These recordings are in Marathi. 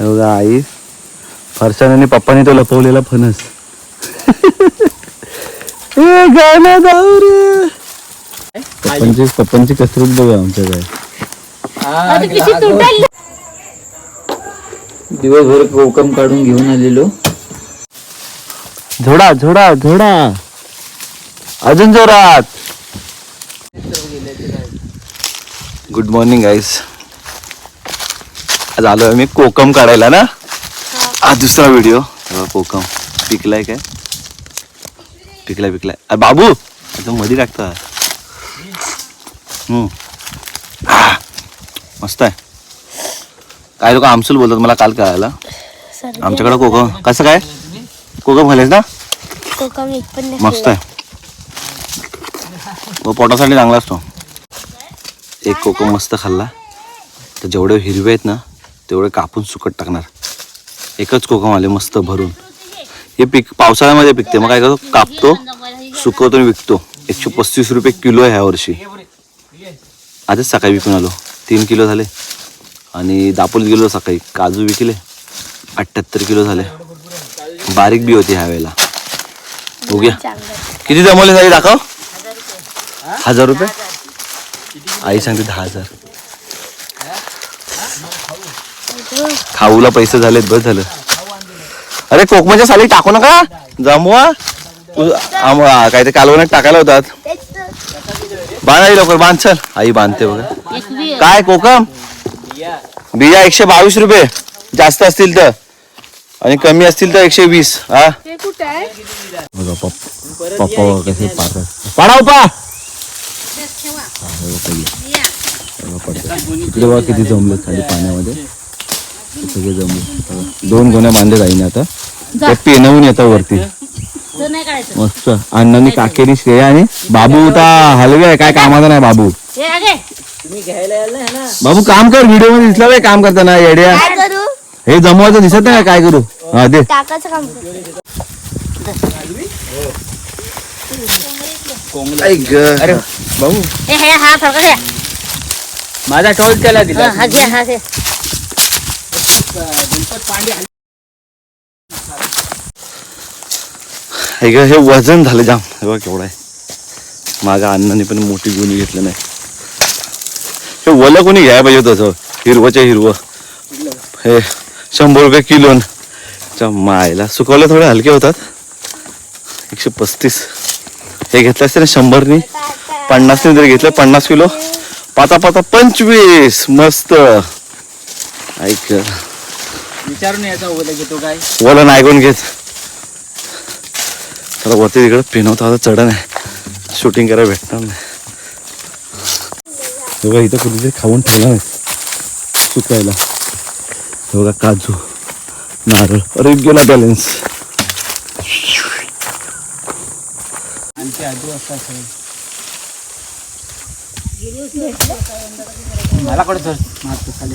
हे बघा आई फरसान आणि पप्पाने तो लपवलेला फणस. ए, गाणं जाऊ रे. पप्पांची पप्पांची कसरत बघा आमच्या काय. दिवसभर कोकम काढून घेऊन आलेलो. झोडा झोडा झोडा. अजून जोरात. गुड मॉर्निंग गाईस आज आलो आम्ही कोकम काढायला ना? हा. दुसरा व्हिडिओ कोकम. पिकलाय काय? पिकलाय पिकलाय. अरे बाबू! आता मध्ये टाकता मस्त आहे. काय लोक आमसूल बोलतात मला काल कळायला. आमच्याकडे कोकम. कसं काय? कोकम घालायच ना? कोकम मस्त आहे. तो पोटासाठी चांगला असतो. एक कोकम मस्त खाल्ला. तर जेवढे हिरवे आहेत ना तेवढे कापून सुकट टाकणार. एकच कोकम आले मस्त भरून. हे पीक पावसाळ्यामध्ये पिकते. मग काय करतो? कापतो सुकवतो आणि विकतो. एकशे पस्तीस रुपये किलो आहे ह्या वर्षी. आजच सकाळी विकून आलो. तीन किलो झाले. आणि दापोली गेलो सकाळी. काजू विकले. अठ्ठ्याहत्तर किलो झाले. बारीक बी होती ह्या वेळेला. बघूया किती जमवले झाले दाखव? हजार रुपये. आई सांगते दहा हजार. खाऊला पैसे झालेत बस झालं. अरे कोकमाच्या साली टाकू नका. जमवा तू- आम- आ, काय ते कालवण्यात टाकायला होतात. बांध आई लवकर बांध चल. आई बांधते बघा. काय कोकम? बिया एकशे बावीस रुपये. जास्त असतील तर. आणि कमी असतील तर एकशे वीस हा. बघा पप्पा पप्पा कसे पाडतात. पाडा उपा. इकडे बघा किती जमले खाली पाण्यामध्ये. हे सगळे बघा. दोन गोण्या बांधले जाईन आता. ते पेनवून येतात वरती. मस्त. अण्णांनी काकेरी श्रेया आणि बाबू होता हलवे आहे. काय कामाचा नाही बाबू. बाबू काम कर. व्हिडिओमध्ये दिसला काम करताना येड्या. काय करू? हे जमवायचं दिसत नाही काय करू? हा दे. टाकायचं काम करू. अरे बाबू. हे हे हा फरक घ्या माझा टॉर्च त्याला दिला. गणपत पांडे हे वजन झालं जाम. हे बघ केवढं आहे. माझ्या अण्णाने पण मोठी गुणी घेतलं नाही. हे वलं कोणी घ्यायला पाहिजे तसं हिरवंच्या हिरवं. हे शंभर रुपये किलोन मायला सुकवलं थोडे हलके होतात. एकशे पस्तीस. हे घेतलं असते ना शंभरनी? पन्नासने जरी घेतलं पन्नास किलो. पाचा पाचा पंचवीस. मस्त. ऐक. विचारून यायचा ओला घेतो काय. वलं नाही ऐकून घेत. त्याला वरती तिकडे पिनवता आता चढ आहे. शूटिंग करायला भेटणार नाही. बघा इथं कुठेतरी खाऊन ठेवला नाही सुकायला. बघा काजू नारळ. अरे गेला बॅलन्स आमची आजू असता मला कडे मारतो खाली.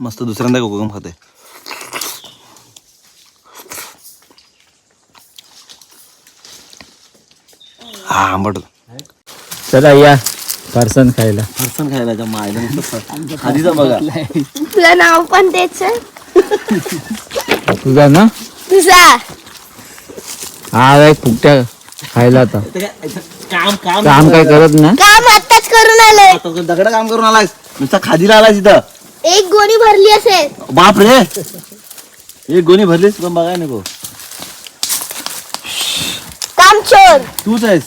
मस्त दुसऱ्यांदा कोकम खाते. हा आंबट. चला या फरसन खायला. फरसन खायला मायला आधीचा बघा तुझं नाव पण तेच. आहे तुझा ना? तुझा. हा काय फुकट्या खायला आता. काम काम. काम काय करत ना काम आत्ताच करून आलोय. दगड काम करून आलायस. नुसता खादीला आलायस इथं. एक गोणी भरली असेल. बाप रे एक गोणी भरलीस पण बघाय नको. काम चोर तूच आहेस.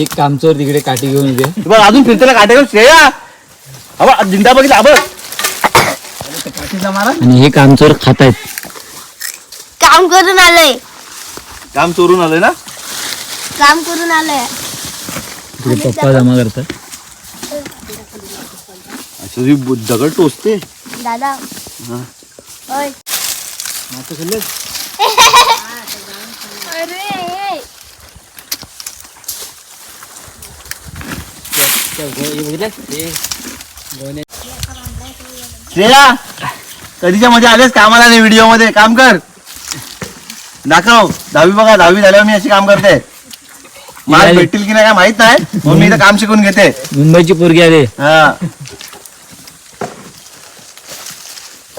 एक कामचोर तिकडे काठी घेऊन उभे बघ अजून फिरतेला काटे श्रेया. अबा जिंदा बघितला अबा. आणि हे कामचोर खात आहेत. काम करून आलोय. काम चोरून आलंय ना? काम करून आलोय. तिकडे पप्पा जमा करतात. ही बु- दगड टोचते? दादा. हा. ओय मासे खाल्ले? अरे. श्रेया कधीच्या मध्ये आलेस? कामाला नाही व्हिडिओमध्ये काम कर. दाखव. दहावी बघा दहावी झाल्यावर मी अशी काम करते. मला भेटतील की नाही काय माहीत नाही. म्हणून मी इथं काम शिकून घेते. मुंबईची पोरगी आले. हा.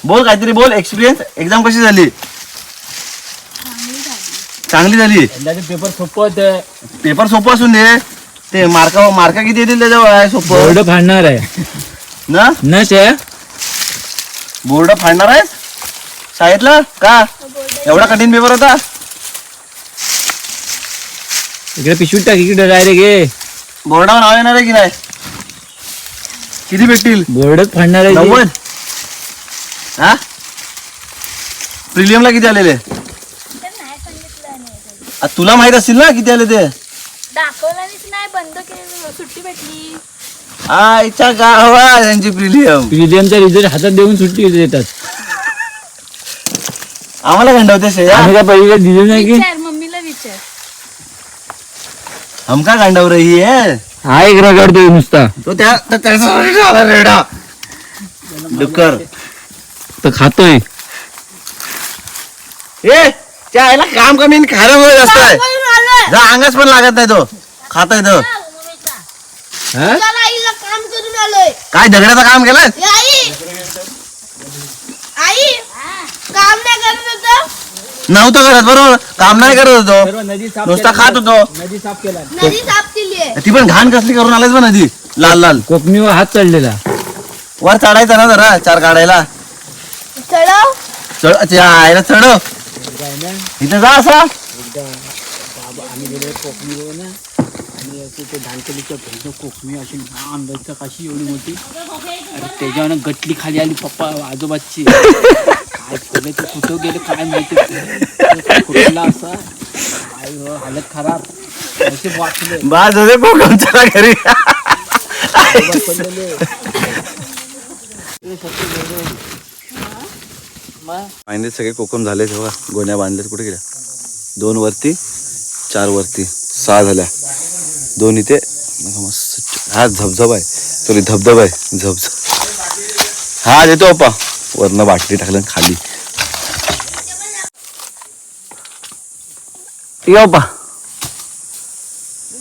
बोल काहीतरी बोल एक्सपिरियन्स एक्झाम कशी झाली? चांगली झाली. पेपर सोपं होतं. पेपर सोपं असून दे. ते मार्का मार्का किती येतील त्याच्यावर? आहे सोपं. बोर्ड फाडणार आहे. ना? न शे बोर्ड फाडणार आहेस शाळेतला? का? एवढा कठीण पेपर होता? इकडे पिशवीत टाक इकडे डायरेक्ट ये. बोर्डावर नाव येणार आहे की नाही? किती भेटतील? बोर्डच फाडणार आहे नव्वद? हा? प्रिलियमला किती आलेले? आ, तुला माहीत असतील ना किती आले ते? दाखवलं नाही बंद केलं सुट्टी भेटली. आईच्या गावा त्यांची प्रिलियम प्रिलियमचा रिझल्ट हातात देऊन सुट्टी देतात. आम्हाला गांडवते श्रेया. आम्ही काय पहिले दिले नाही की? विचार मम्मीला विचार. हमका गांडव रही है? हा एक रगडतोय नुसता. तो त्या त्या- त्याचा रेडा. डुक्कर. तर खातोय. ए त्या आईला काम कमी आणि खाण्यामुळे जास्त आहे. जा अंगास पण लागत नाही तो. खाता येतो हा? चला आईला काम करून आलोय. काय दगडाचं काम केलं ए, आई. आई काम नाही करत होतं. नव्हतं करत बरोबर. काम नाही करत होतो. सर्व नदी साफ नुसता केला. खात होतो. नदी साफ केला. नदी साफ केली आहे ती पण घाण कसली करून आलायच पण नदी? लाल लाल. कोकणीवर हात चढलेला. वर चढायचा ना जरा चार काढायला. चढव. चढ त्या आईला चढव. इथं जा असा. कोकणी अशी काशी एवढी मोठी. अरे त्याच्यावर गटली खाली आली पप्पा आजोबाची. काय ते कुठं गेले काय माहिती. फुटला असा. काय हो, हालत खराब. असे वाचले. कोकम चला घरी. सगळे कोकम झाले तेव्हा. गोण्या बांधल्यात कुठे गेल्या? दोन वरती चार वरती. सहा झाल्या. दोन इथे मस्त हा झबझब आहे. सॉरी धबधब आहे. झबझब हा देतो अप्पा वरनं बाटली टाकलं खाली. अप्पा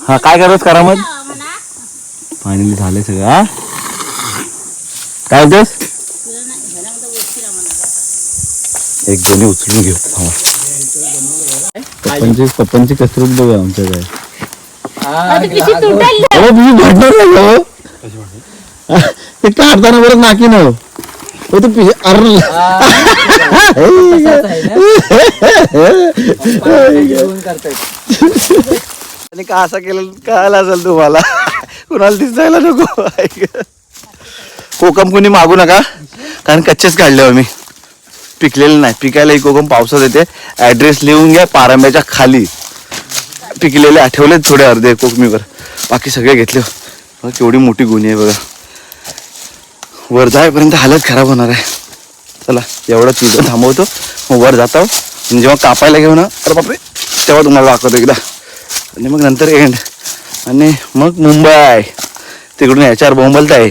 हा काय करत करा मग फायनली झाले सगळं हा? काय होतेस एक दोन्ही उचलून घेऊ. पप्पांची पप्पांची कसरत बघा आमच्या काय. नाही. हो? ते काढताना बरं नाकी न? हो तू पिशे अरे आणि का असं केलं कळायला असेल तुम्हाला. कुणाला दिसायला नको. ऐक. कोकम कुणी मागू नका कारण कच्चेच काढले हो मी पिकलेलं नाही. पिकायला ही कोकम पावसात येते. ऍड्रेस लिहून घ्या पारंब्याच्या खाली. पिकलेले आठवले थोडे अर्धे कोकमीवर बाकी सगळे घेतले. केवढी मोठी गुन्हे आहे बघा. वर जायपर्यंत हालत खराब होणार आहे. चला एवढं तिथं थांबवतो. मग वर जातो हो. आणि जेव्हा कापायला घेऊ ना अरे बापरे तेव्हा तुम्हाला दाखवतो एकदा. आणि मग नंतर एंड आणि मग मुंबई. तिकडून याच्यावर बोंबलत आहे.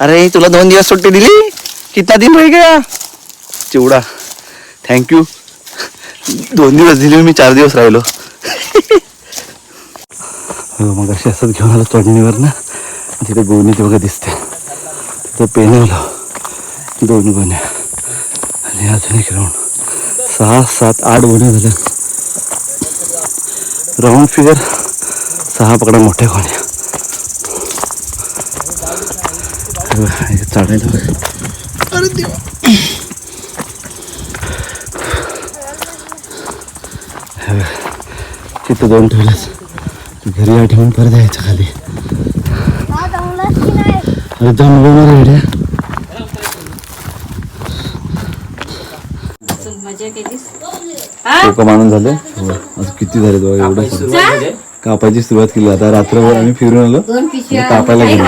अरे तुला दोन दिवस सुट्टी दिली? कितना दिन रह गया? चिवडा. थँक्यू दोन दिवस दिले मी चार दिवस राहिलो. हो मग अशी असंच घेऊन आलो चढणीवर ना तिथे गोणी ते बघा दिसते. तिथं पेनवलं. दोन गोण्या. आणि अजून एक राऊंड सहा सात आठ गोण्या झाल्या. राऊंड फिगर सहा पकडा मोठ्या गोण्या. चढायला तिथं दोन ठेवल्यास घरी आठवून परत यायचं खाली. अरे जाऊन मानून झाले? हो, आज किती झाले बघा एवढं कापायची सुरुवात केली. आता रात्रभर आम्ही फिरून आलो. कापायला गेलो.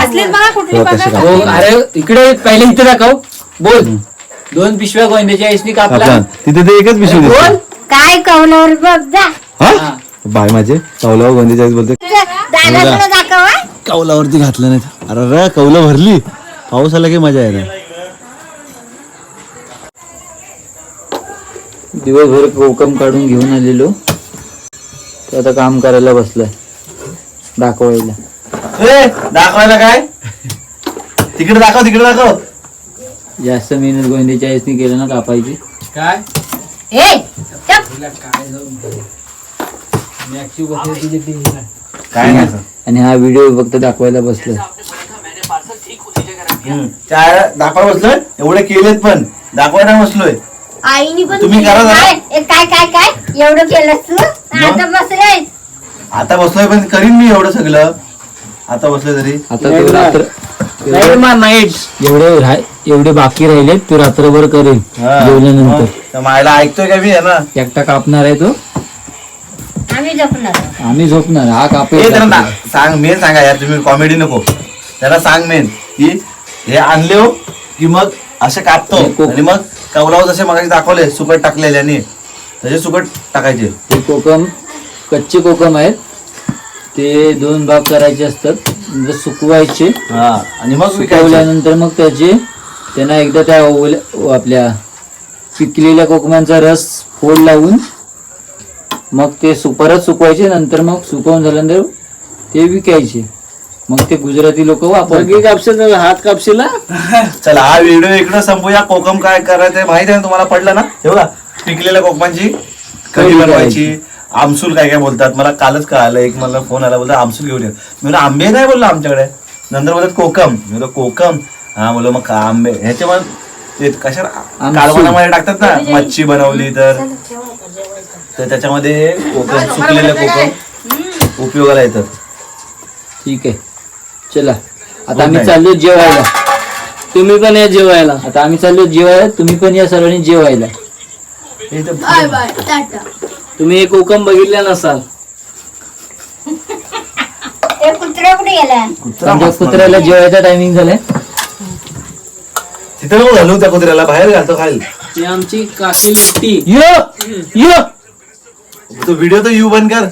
हो? अरे इकडे पहिले इथे दाखव. बोल. दोन पिशव्या गोंद्याच्या आईसनी कापला. कापला. तिथे ते एकच पिशवी काय कवनावर बघ जा. बाय माझे. कौलावर गोंदीच्या आईस बोलते. कौलावरती घातलं नाही अरे रे कौलं भरली. पाऊस आला की मजा आहे ना दिवसभर कोकम काढून घेऊन आलेलो. तो आता काम करायला बसलाय. दाखवायला. ए दाखवायला काय? तिकडे दाखव तिकडे दाखव. जास्त मेहनत आईसनी केलं ना कापायची. काय? ए चप. काय नाही आणि हा व्हिडिओ फक्त दाखवायला बसलो हम्म. त्या दाखवायला बसलोय? एवढे केलेत पण. दाखवायला बसलोय. आईनी पण तुम्ही करा जरा. काय ए, काय काय काय? एवढं केलंस तू? आता बसलाय आता बसलोय पण करीन मी एवढं सगळं. आता बसलोय तरी. आता तू रात्र नाईट एवढे राह- एवढे बाकी राहिले तू रात्रभर करेल हा. जेवल्यानंतर. मग त्या मायला ऐकतोय का मी आहे ना? एकटा कापणार आहे तो. आम्ही झोपणार आम्ही झोपणार. हा हे त्यांना ना- सांग मेन सांगा यार तुम्ही कॉमेडी नको. त्याला सांग मेन की हे आणले हो की मग असं कापतो. आणि मग कौलाव जसे मग दाखवले सुकट टाकलेल्याने तसे सुकट टाकायचे. हे कोकम कच्चे कोकम आहेत. ते दोन भाग करायचे असतात. म्हणजे सुकवायचे. हा आणि मग विकायचे. सुकवल्यानंतर मग त्याचे त्यांना एकदा त्या ओल्या आपल्या पिकलेल्या कोकमांचा रस फोड लावून मग ते सु परत सुकवायचे नंतर मग सुकवून झाल्यानंतर ते विकायचे. मग ते गुजराती लोक वापरतात. कापशील हात कापशील? चला हा व्हिडिओ इकडे संपूया. कोकम काय करायचं माहिती आहे ना तुम्हाला? पडलं ना? हे बघा पिकलेल्या कोकमांची कढी कढी बनवायची. आमसूल काय काय बोलतात? मला कालच कळालं. एक मला फोन आला बोलतात आमसूल घेऊन ये. मी म्हणलं आंबे नाही बोललो आमच्याकडे? नंतर बोलतात कोकम. मी म्हणलं कोकम? हा बोललो मग का आंबे. ह्याच्यामध्ये ते कशा. कालवणामध्ये टाकतात ना मच्छी बनवली तर. तर त्याच्यामध्ये कोकम सुकलेलं कोकम उपयोगाला येतात. ठीक आहे. चला. आता आम्ही. चाललो जेवायला. तुम्ही पण या जेवायला. आता आम्ही चाललो जेवायला. तुम्ही पण या सर्वांनी जेवायला. हे इथं बाय बाय टाटा. तुम्ही एक कोकम बघितल्या नसाल. ते कुत्रा कुठे गेला कुत्रा आमच्या मस्त कुत्र्याला जेवायचा टायमिंग झालाय. तिथं घालू त्या कुत्र्याला बाहेर घालतो खाईल ती आमची काकी लिट्टी यो यो तो व्हिडिओ तर यू बंद कर.